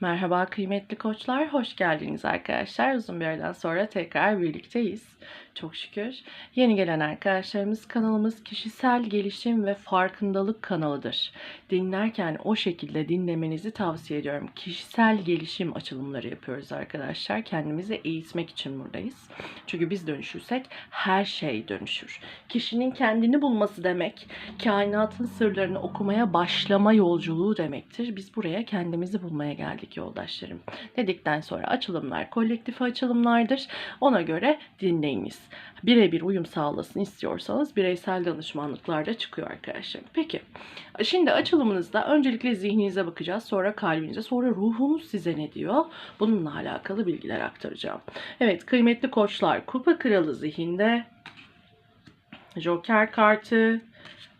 Merhaba kıymetli koçlar, hoş geldiniz arkadaşlar. Uzun bir aradan sonra tekrar birlikteyiz. Çok şükür. Yeni gelen arkadaşlarımız kanalımız kişisel gelişim ve farkındalık kanalıdır. Dinlerken o şekilde dinlemenizi tavsiye ediyorum. Kişisel gelişim açılımları yapıyoruz arkadaşlar. Kendimizi eğitmek için buradayız. Çünkü biz dönüşürsek her şey dönüşür. Kişinin kendini bulması demek, kainatın sırlarını okumaya başlama yolculuğu demektir. Biz buraya kendimizi bulmaya geldik yoldaşlarım. Dedikten sonra açılımlar kolektif açılımlardır. Ona göre dinleyiniz. Birebir uyum sağlasın istiyorsanız bireysel danışmanlıklar da çıkıyor arkadaşlar. Peki şimdi açılımınızda öncelikle zihninize bakacağız. Sonra kalbinize sonra ruhunuz size ne diyor? Bununla alakalı bilgiler aktaracağım. Evet kıymetli koçlar kupa kralı zihinde Joker kartı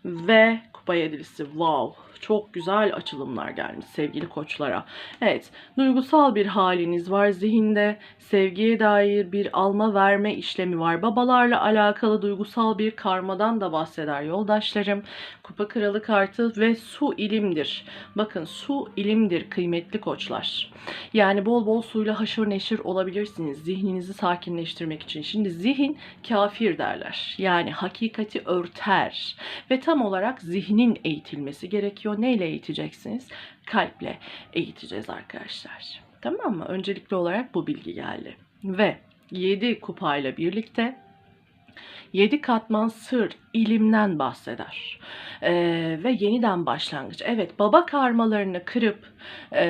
ve kupa yedilisi. Wow. Çok güzel açılımlar gelmiş sevgili koçlara. Evet, duygusal bir haliniz var zihinde. Sevgiye dair bir alma verme işlemi var. Babalarla alakalı duygusal bir karmadan da bahseder yoldaşlarım. Kupa kralı kartı ve su ilimdir. Bakın su ilimdir kıymetli koçlar. Yani bol bol suyla haşır neşir olabilirsiniz zihninizi sakinleştirmek için. Şimdi zihin kafir derler. Yani hakikati örter ve tam olarak zihnin eğitilmesi gerekiyor. Neyle eğiteceksiniz? Kalple eğiteceğiz arkadaşlar. Tamam mı? Öncelikli olarak bu bilgi geldi. Ve 7 kupayla birlikte 7 katman sır ilimden bahseder. Ee, ve yeniden başlangıç. Evet baba karmalarını kırıp e,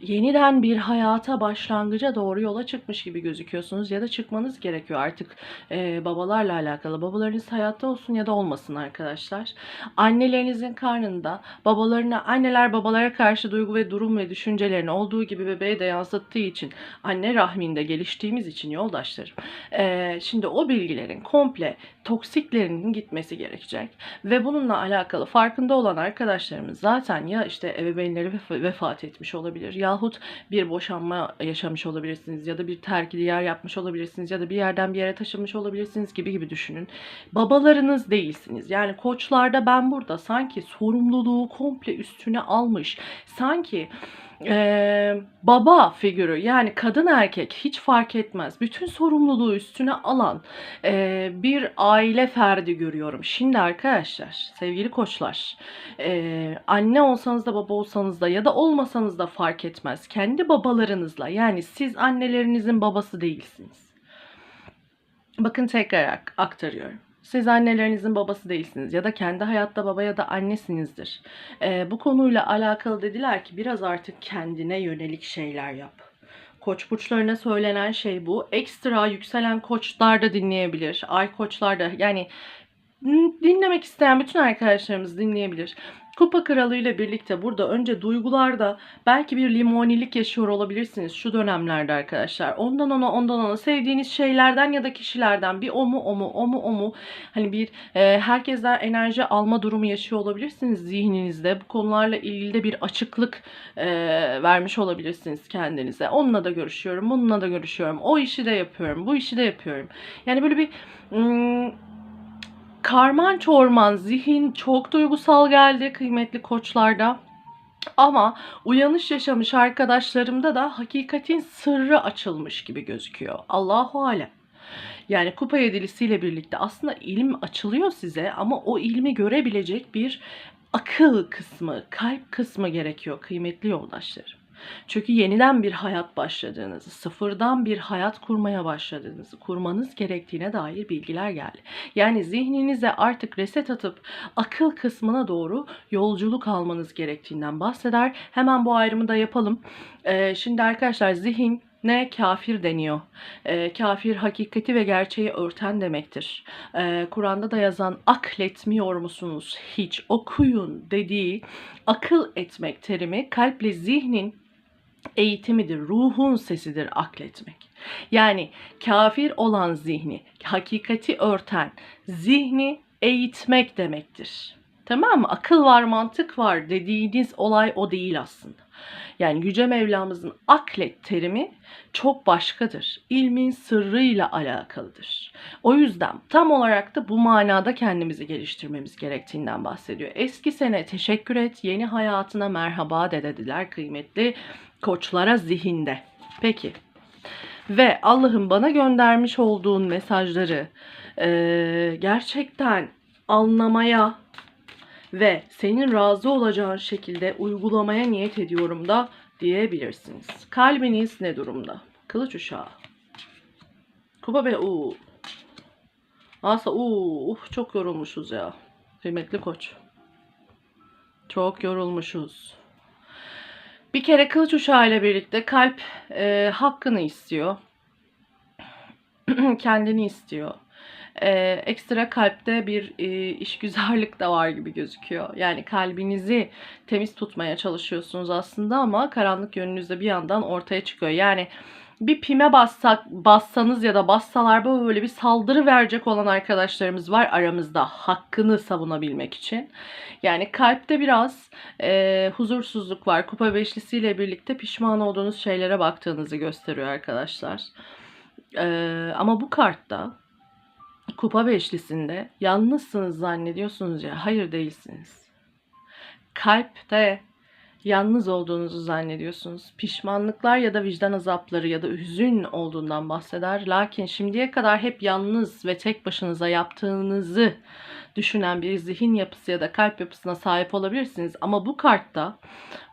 yeniden bir hayata başlangıca doğru yola çıkmış gibi gözüküyorsunuz ya da çıkmanız gerekiyor artık e, babalarla alakalı. Babalarınız hayatta olsun ya da olmasın arkadaşlar. Annelerinizin karnında babalarına anneler babalara karşı duygu ve durum ve düşüncelerini olduğu gibi bebeğe de yansıttığı için anne rahminde geliştiğimiz için yoldaşlarım. E, şimdi o bilgilerin komple toksiklerinin gitmesi gerekecek ve bununla alakalı farkında olan arkadaşlarımız zaten ya işte ebeveynleri vef- vefat etmiş olabilir yahut bir boşanma yaşamış olabilirsiniz ya da bir terk yer yapmış olabilirsiniz ya da bir yerden bir yere taşınmış olabilirsiniz gibi gibi düşünün. Babalarınız değilsiniz. Yani koçlarda ben burada sanki sorumluluğu komple üstüne almış. Sanki eee, baba figürü yani kadın erkek hiç fark etmez. Bütün sorumluluğu üstüne alan eee, bir aile ferdi görüyorum. Şimdi arkadaşlar sevgili koçlar eee, anne olsanız da baba olsanız da ya da olmasanız da fark etmez. Kendi babalarınızla yani siz annelerinizin babası değilsiniz. Bakın tekrar ak- aktarıyorum. Siz annelerinizin babası değilsiniz ya da kendi hayatta baba ya da annesinizdir. Ee, bu konuyla alakalı dediler ki biraz artık kendine yönelik şeyler yap. Koç burçlarına söylenen şey bu. Ekstra yükselen koçlar da dinleyebilir. Ay koçlar da yani dinlemek isteyen bütün arkadaşlarımız dinleyebilir. Kupa Kralı ile birlikte burada önce duygularda belki bir limonilik yaşıyor olabilirsiniz şu dönemlerde arkadaşlar. Ondan ona ondan ona sevdiğiniz şeylerden ya da kişilerden bir o mu o mu o mu o mu hani bir e, herkesten enerji alma durumu yaşıyor olabilirsiniz zihninizde. Bu konularla ilgili de bir açıklık e, vermiş olabilirsiniz kendinize. Onunla da görüşüyorum, bununla da görüşüyorum. O işi de yapıyorum, bu işi de yapıyorum. Yani böyle bir ım, karman çorman zihin çok duygusal geldi kıymetli koçlarda. Ama uyanış yaşamış arkadaşlarımda da hakikatin sırrı açılmış gibi gözüküyor. Allahu alem. Yani kupa yedilisiyle birlikte aslında ilim açılıyor size ama o ilmi görebilecek bir akıl kısmı, kalp kısmı gerekiyor kıymetli yoldaşlarım. Çünkü yeniden bir hayat başladığınızı, sıfırdan bir hayat kurmaya başladığınızı, kurmanız gerektiğine dair bilgiler geldi. Yani zihninize artık reset atıp akıl kısmına doğru yolculuk almanız gerektiğinden bahseder. Hemen bu ayrımı da yapalım. Ee, şimdi arkadaşlar zihin ne kafir deniyor. Ee, kafir hakikati ve gerçeği örten demektir. Ee, Kur'an'da da yazan akletmiyor musunuz hiç okuyun dediği akıl etmek terimi kalple zihnin eğitimidir, ruhun sesidir akletmek. Yani kafir olan zihni, hakikati örten zihni eğitmek demektir. Tamam mı? Akıl var, mantık var dediğiniz olay o değil aslında. Yani Yüce Mevlamızın aklet terimi çok başkadır. İlmin sırrıyla alakalıdır. O yüzden tam olarak da bu manada kendimizi geliştirmemiz gerektiğinden bahsediyor. Eski sene teşekkür et, yeni hayatına merhaba de dediler kıymetli koçlara zihinde. Peki. Ve Allah'ın bana göndermiş olduğun mesajları eee, gerçekten anlamaya ve senin razı olacağın şekilde uygulamaya niyet ediyorum da diyebilirsiniz. Kalbiniz ne durumda? Kılıç uşağı. Kupa be uuu. Asa uuu. Uf, çok yorulmuşuz ya. Kıymetli koç. Çok yorulmuşuz. Bir kere kılıç uşağı ile birlikte kalp e, hakkını istiyor. Kendini istiyor. E, ekstra kalpte bir e, işgüzarlık da var gibi gözüküyor. Yani kalbinizi temiz tutmaya çalışıyorsunuz aslında ama karanlık yönünüz de bir yandan ortaya çıkıyor. Yani bir pime bassak, bassanız ya da bassalar böyle bir saldırı verecek olan arkadaşlarımız var aramızda hakkını savunabilmek için. Yani kalpte biraz e, huzursuzluk var. Kupa beşlisiyle birlikte pişman olduğunuz şeylere baktığınızı gösteriyor arkadaşlar. E, ama bu kartta kupa beşlisinde yalnızsınız zannediyorsunuz ya. Hayır değilsiniz. Kalpte yalnız olduğunuzu zannediyorsunuz. Pişmanlıklar ya da vicdan azapları ya da hüzün olduğundan bahseder. Lakin şimdiye kadar hep yalnız ve tek başınıza yaptığınızı düşünen bir zihin yapısı ya da kalp yapısına sahip olabilirsiniz. Ama bu kartta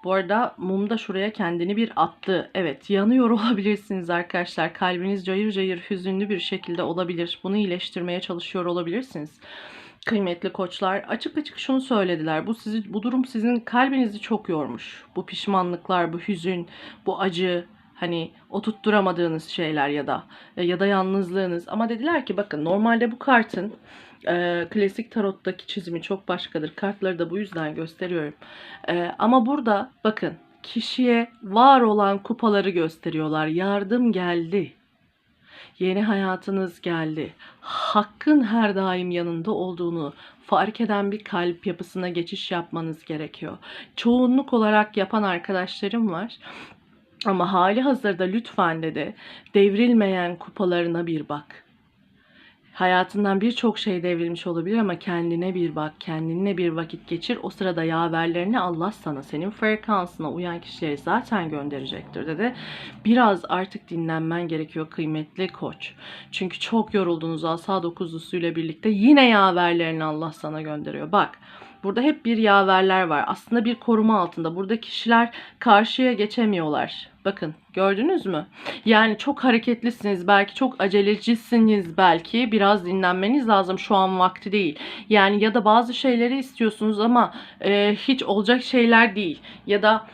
bu arada mum da şuraya kendini bir attı. Evet yanıyor olabilirsiniz arkadaşlar. Kalbiniz cayır cayır hüzünlü bir şekilde olabilir. Bunu iyileştirmeye çalışıyor olabilirsiniz kıymetli koçlar açık açık şunu söylediler. Bu sizi bu durum sizin kalbinizi çok yormuş. Bu pişmanlıklar, bu hüzün, bu acı hani oturtturamadığınız şeyler ya da ya da yalnızlığınız ama dediler ki bakın normalde bu kartın e, klasik tarottaki çizimi çok başkadır. Kartları da bu yüzden gösteriyorum. E, ama burada bakın kişiye var olan kupaları gösteriyorlar. Yardım geldi. Yeni hayatınız geldi. Hakkın her daim yanında olduğunu fark eden bir kalp yapısına geçiş yapmanız gerekiyor. Çoğunluk olarak yapan arkadaşlarım var. Ama hali hazırda lütfen dedi devrilmeyen kupalarına bir bak. Hayatından birçok şey devrilmiş olabilir ama kendine bir bak, kendine bir vakit geçir. O sırada yaverlerini Allah sana, senin frekansına uyan kişileri zaten gönderecektir dedi. Biraz artık dinlenmen gerekiyor kıymetli koç. Çünkü çok yoruldunuz asa dokuzlusuyla birlikte yine yaverlerini Allah sana gönderiyor. Bak Burada hep bir yaverler var. Aslında bir koruma altında. Burada kişiler karşıya geçemiyorlar. Bakın gördünüz mü? Yani çok hareketlisiniz. Belki çok acelecisiniz belki. Biraz dinlenmeniz lazım. Şu an vakti değil. Yani ya da bazı şeyleri istiyorsunuz ama e, hiç olacak şeyler değil. Ya da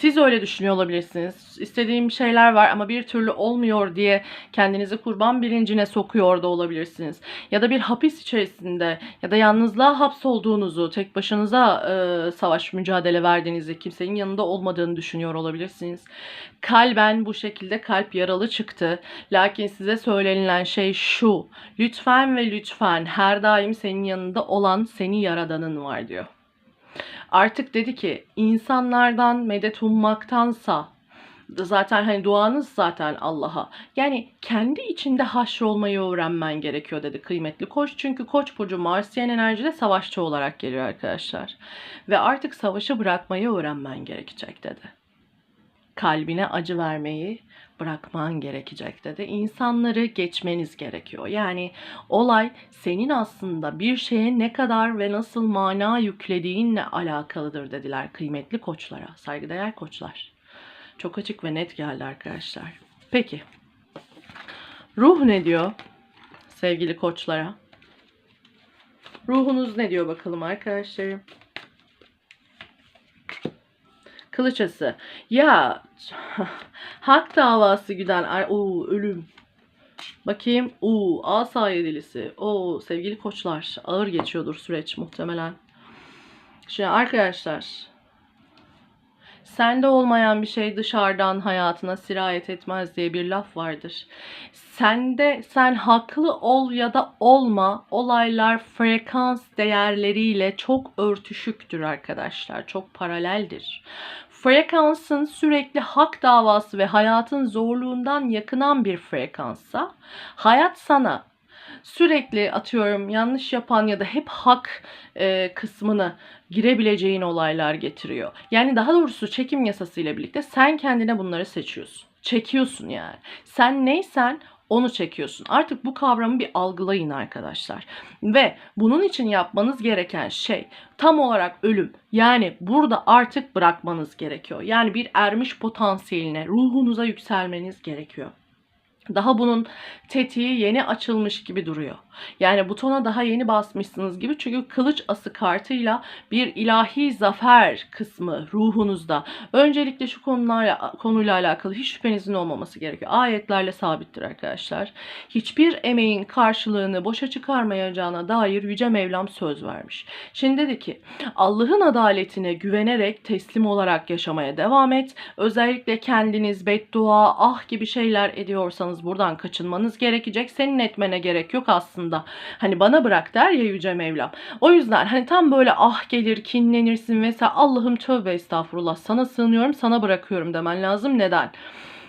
siz öyle düşünüyor olabilirsiniz. İstediğim şeyler var ama bir türlü olmuyor diye kendinizi kurban bilincine sokuyor da olabilirsiniz. Ya da bir hapis içerisinde ya da yalnızlığa hapsolduğunuzu, tek başınıza e, savaş mücadele verdiğinizi, kimsenin yanında olmadığını düşünüyor olabilirsiniz. Kalben bu şekilde kalp yaralı çıktı. Lakin size söylenilen şey şu. Lütfen ve lütfen her daim senin yanında olan seni yaradanın var diyor. Artık dedi ki insanlardan medet ummaktansa zaten hani duanız zaten Allah'a. Yani kendi içinde haşrolmayı öğrenmen gerekiyor dedi kıymetli koç. Çünkü koç burcu Marsiyen enerjide savaşçı olarak geliyor arkadaşlar. Ve artık savaşı bırakmayı öğrenmen gerekecek dedi. Kalbine acı vermeyi bırakman gerekecek dedi. İnsanları geçmeniz gerekiyor. Yani olay senin aslında bir şeye ne kadar ve nasıl mana yüklediğinle alakalıdır dediler kıymetli koçlara, saygıdeğer koçlar. Çok açık ve net geldi arkadaşlar. Peki. Ruh ne diyor sevgili koçlara? Ruhunuz ne diyor bakalım arkadaşlarım? Kılıçası. Ya hak davası güden ar- Oo, ölüm. Bakayım. Oo, asa yedilisi. Oo, sevgili koçlar. Ağır geçiyordur süreç muhtemelen. Şimdi arkadaşlar. Sende olmayan bir şey dışarıdan hayatına sirayet etmez diye bir laf vardır. Sende sen haklı ol ya da olma olaylar frekans değerleriyle çok örtüşüktür arkadaşlar. Çok paraleldir. Frekansın sürekli hak davası ve hayatın zorluğundan yakınan bir frekanssa hayat sana sürekli atıyorum yanlış yapan ya da hep hak e, kısmını girebileceğin olaylar getiriyor. Yani daha doğrusu çekim yasasıyla birlikte sen kendine bunları seçiyorsun. Çekiyorsun yani. Sen neysen onu çekiyorsun. Artık bu kavramı bir algılayın arkadaşlar. Ve bunun için yapmanız gereken şey tam olarak ölüm. Yani burada artık bırakmanız gerekiyor. Yani bir ermiş potansiyeline, ruhunuza yükselmeniz gerekiyor. Daha bunun tetiği yeni açılmış gibi duruyor. Yani butona daha yeni basmışsınız gibi çünkü kılıç ası kartıyla bir ilahi zafer kısmı ruhunuzda. Öncelikle şu konularla, konuyla alakalı hiç şüphenizin olmaması gerekiyor. Ayetlerle sabittir arkadaşlar. Hiçbir emeğin karşılığını boşa çıkarmayacağına dair Yüce Mevlam söz vermiş. Şimdi dedi ki Allah'ın adaletine güvenerek teslim olarak yaşamaya devam et. Özellikle kendiniz beddua, ah gibi şeyler ediyorsanız buradan kaçınmanız gerekecek. Senin etmene gerek yok aslında. Hani bana bırak der ya Yüce Mevlam. O yüzden hani tam böyle ah gelir kinlenirsin vesaire Allah'ım tövbe estağfurullah sana sığınıyorum sana bırakıyorum demen lazım. Neden?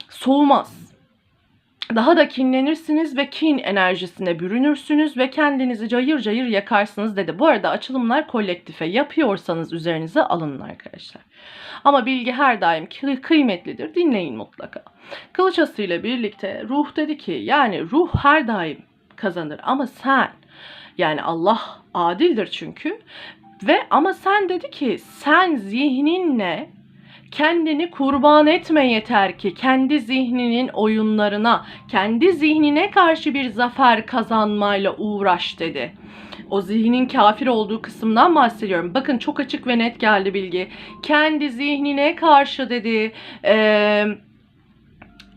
Soğumaz daha da kinlenirsiniz ve kin enerjisine bürünürsünüz ve kendinizi cayır cayır yakarsınız dedi. Bu arada açılımlar kolektife yapıyorsanız üzerinize alının arkadaşlar. Ama bilgi her daim kı- kıymetlidir. Dinleyin mutlaka. Kılıç ile birlikte ruh dedi ki yani ruh her daim kazanır ama sen yani Allah adildir çünkü ve ama sen dedi ki sen zihninle kendini kurban etme yeter ki kendi zihninin oyunlarına, kendi zihnine karşı bir zafer kazanmayla uğraş dedi. O zihnin kafir olduğu kısımdan bahsediyorum. Bakın çok açık ve net geldi bilgi. Kendi zihnine karşı dedi. Eee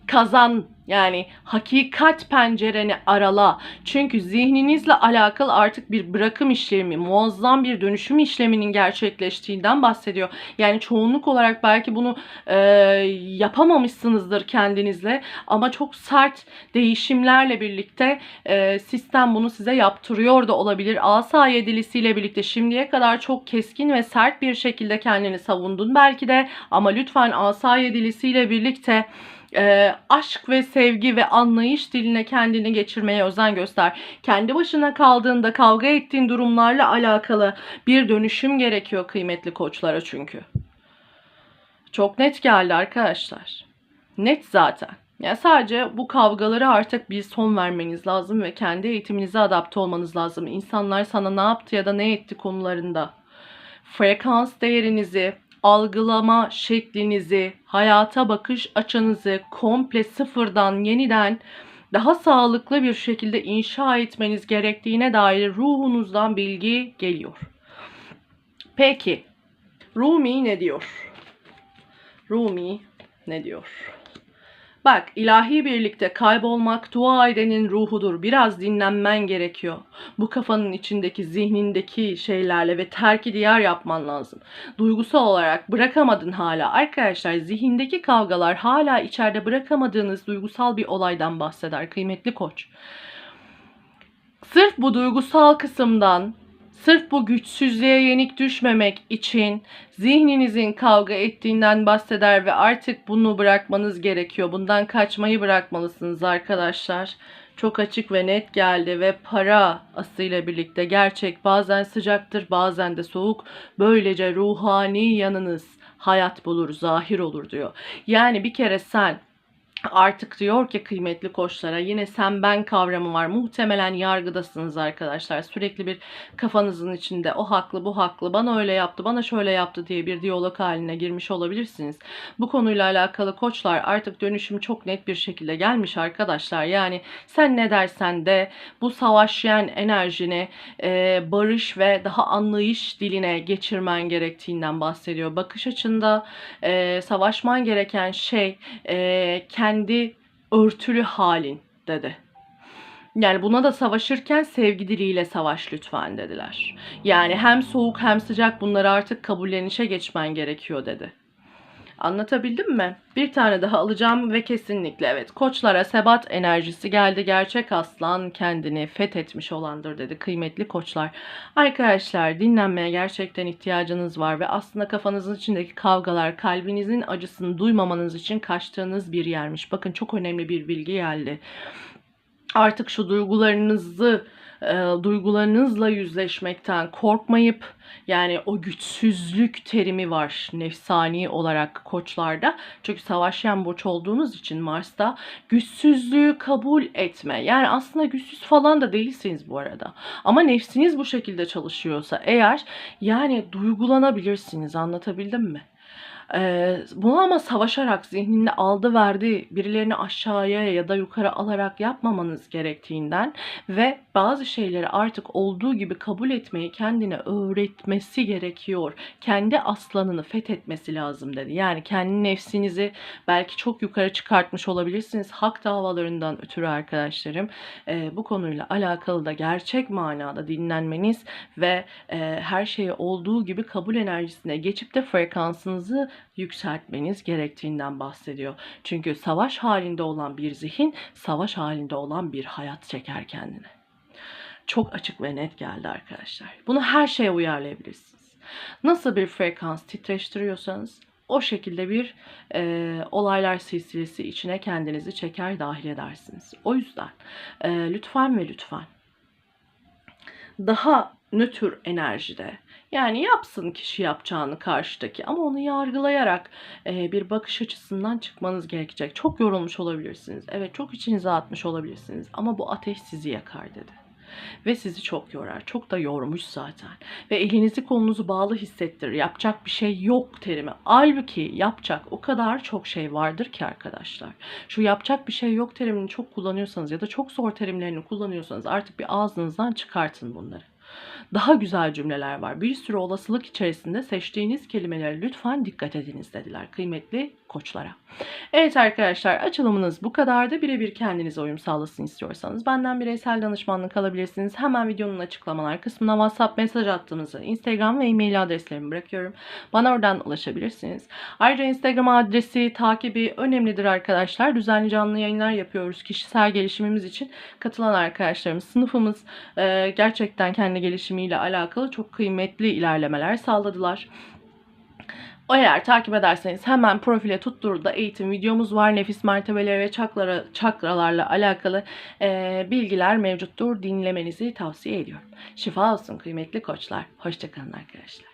kazan yani hakikat pencereni arala. Çünkü zihninizle alakalı artık bir bırakım işlemi, muazzam bir dönüşüm işleminin gerçekleştiğinden bahsediyor. Yani çoğunluk olarak belki bunu e, yapamamışsınızdır kendinizle ama çok sert değişimlerle birlikte e, sistem bunu size yaptırıyor da olabilir. Asa yedilisiyle birlikte şimdiye kadar çok keskin ve sert bir şekilde kendini savundun belki de ama lütfen asa yedilisiyle birlikte e, aşk ve sevgi ve anlayış diline kendini geçirmeye özen göster. Kendi başına kaldığında kavga ettiğin durumlarla alakalı bir dönüşüm gerekiyor kıymetli koçlara çünkü. Çok net geldi arkadaşlar. Net zaten. Yani sadece bu kavgaları artık bir son vermeniz lazım ve kendi eğitiminize adapte olmanız lazım. İnsanlar sana ne yaptı ya da ne etti konularında. Frekans değerinizi, algılama şeklinizi, hayata bakış açınızı komple sıfırdan yeniden daha sağlıklı bir şekilde inşa etmeniz gerektiğine dair ruhunuzdan bilgi geliyor. Peki, Rumi ne diyor? Rumi ne diyor? Bak ilahi birlikte kaybolmak dua edenin ruhudur. Biraz dinlenmen gerekiyor. Bu kafanın içindeki zihnindeki şeylerle ve terki diyar yapman lazım. Duygusal olarak bırakamadın hala. Arkadaşlar zihindeki kavgalar hala içeride bırakamadığınız duygusal bir olaydan bahseder kıymetli koç. Sırf bu duygusal kısımdan Sırf bu güçsüzlüğe yenik düşmemek için zihninizin kavga ettiğinden bahseder ve artık bunu bırakmanız gerekiyor. Bundan kaçmayı bırakmalısınız arkadaşlar. Çok açık ve net geldi ve para asıyla birlikte gerçek bazen sıcaktır bazen de soğuk. Böylece ruhani yanınız hayat bulur, zahir olur diyor. Yani bir kere sen artık diyor ki kıymetli koçlara yine sen ben kavramı var. Muhtemelen yargıdasınız arkadaşlar. Sürekli bir kafanızın içinde o haklı bu haklı bana öyle yaptı bana şöyle yaptı diye bir diyalog haline girmiş olabilirsiniz. Bu konuyla alakalı koçlar artık dönüşüm çok net bir şekilde gelmiş arkadaşlar. Yani sen ne dersen de bu savaşlayan enerjini e, barış ve daha anlayış diline geçirmen gerektiğinden bahsediyor. Bakış açında e, savaşman gereken şey e, kendi kendi örtülü halin dedi. Yani buna da savaşırken sevgi diliyle savaş lütfen dediler. Yani hem soğuk hem sıcak bunları artık kabullenişe geçmen gerekiyor dedi. Anlatabildim mi? Bir tane daha alacağım ve kesinlikle evet koçlara sebat enerjisi geldi. Gerçek aslan kendini fethetmiş olandır dedi kıymetli koçlar. Arkadaşlar dinlenmeye gerçekten ihtiyacınız var ve aslında kafanızın içindeki kavgalar kalbinizin acısını duymamanız için kaçtığınız bir yermiş. Bakın çok önemli bir bilgi geldi. Artık şu duygularınızı e, duygularınızla yüzleşmekten korkmayıp yani o güçsüzlük terimi var nefsani olarak koçlarda. Çünkü savaşan burç olduğunuz için Mars'ta güçsüzlüğü kabul etme. Yani aslında güçsüz falan da değilsiniz bu arada. Ama nefsiniz bu şekilde çalışıyorsa eğer yani duygulanabilirsiniz anlatabildim mi? Ee, bunu ama savaşarak zihninde aldı verdi birilerini aşağıya ya da yukarı alarak yapmamanız gerektiğinden ve bazı şeyleri artık olduğu gibi kabul etmeyi kendine öğretmesi gerekiyor. Kendi aslanını fethetmesi lazım dedi. Yani kendi nefsinizi belki çok yukarı çıkartmış olabilirsiniz. Hak davalarından ötürü arkadaşlarım e, bu konuyla alakalı da gerçek manada dinlenmeniz ve e, her şeyi olduğu gibi kabul enerjisine geçip de frekansınızı yükseltmeniz gerektiğinden bahsediyor. Çünkü savaş halinde olan bir zihin, savaş halinde olan bir hayat çeker kendine. Çok açık ve net geldi arkadaşlar. Bunu her şeye uyarlayabilirsiniz. Nasıl bir frekans titreştiriyorsanız o şekilde bir e, olaylar silsilesi içine kendinizi çeker dahil edersiniz. O yüzden e, lütfen ve lütfen daha nötr enerjide yani yapsın kişi yapacağını karşıdaki ama onu yargılayarak e, bir bakış açısından çıkmanız gerekecek. Çok yorulmuş olabilirsiniz. Evet çok içinize atmış olabilirsiniz ama bu ateş sizi yakar dedi. Ve sizi çok yorar. Çok da yormuş zaten. Ve elinizi kolunuzu bağlı hissettirir. Yapacak bir şey yok terimi. Halbuki yapacak o kadar çok şey vardır ki arkadaşlar. Şu yapacak bir şey yok terimini çok kullanıyorsanız ya da çok zor terimlerini kullanıyorsanız artık bir ağzınızdan çıkartın bunları daha güzel cümleler var. Bir sürü olasılık içerisinde seçtiğiniz kelimelere lütfen dikkat ediniz dediler kıymetli koçlara. Evet arkadaşlar açılımınız bu kadardı. Birebir kendinize uyum sağlasın istiyorsanız benden bireysel danışmanlık alabilirsiniz. Hemen videonun açıklamalar kısmına WhatsApp mesaj attığımızı Instagram ve e-mail adreslerimi bırakıyorum. Bana oradan ulaşabilirsiniz. Ayrıca Instagram adresi takibi önemlidir arkadaşlar. Düzenli canlı yayınlar yapıyoruz kişisel gelişimimiz için. Katılan arkadaşlarımız, sınıfımız e, gerçekten kendi gelişimiyle alakalı çok kıymetli ilerlemeler sağladılar. Eğer takip ederseniz hemen profile tutturda eğitim videomuz var. Nefis mertebeleri ve çaklara, çakralarla alakalı e, bilgiler mevcuttur. Dinlemenizi tavsiye ediyorum. Şifa olsun kıymetli koçlar. Hoşçakalın arkadaşlar.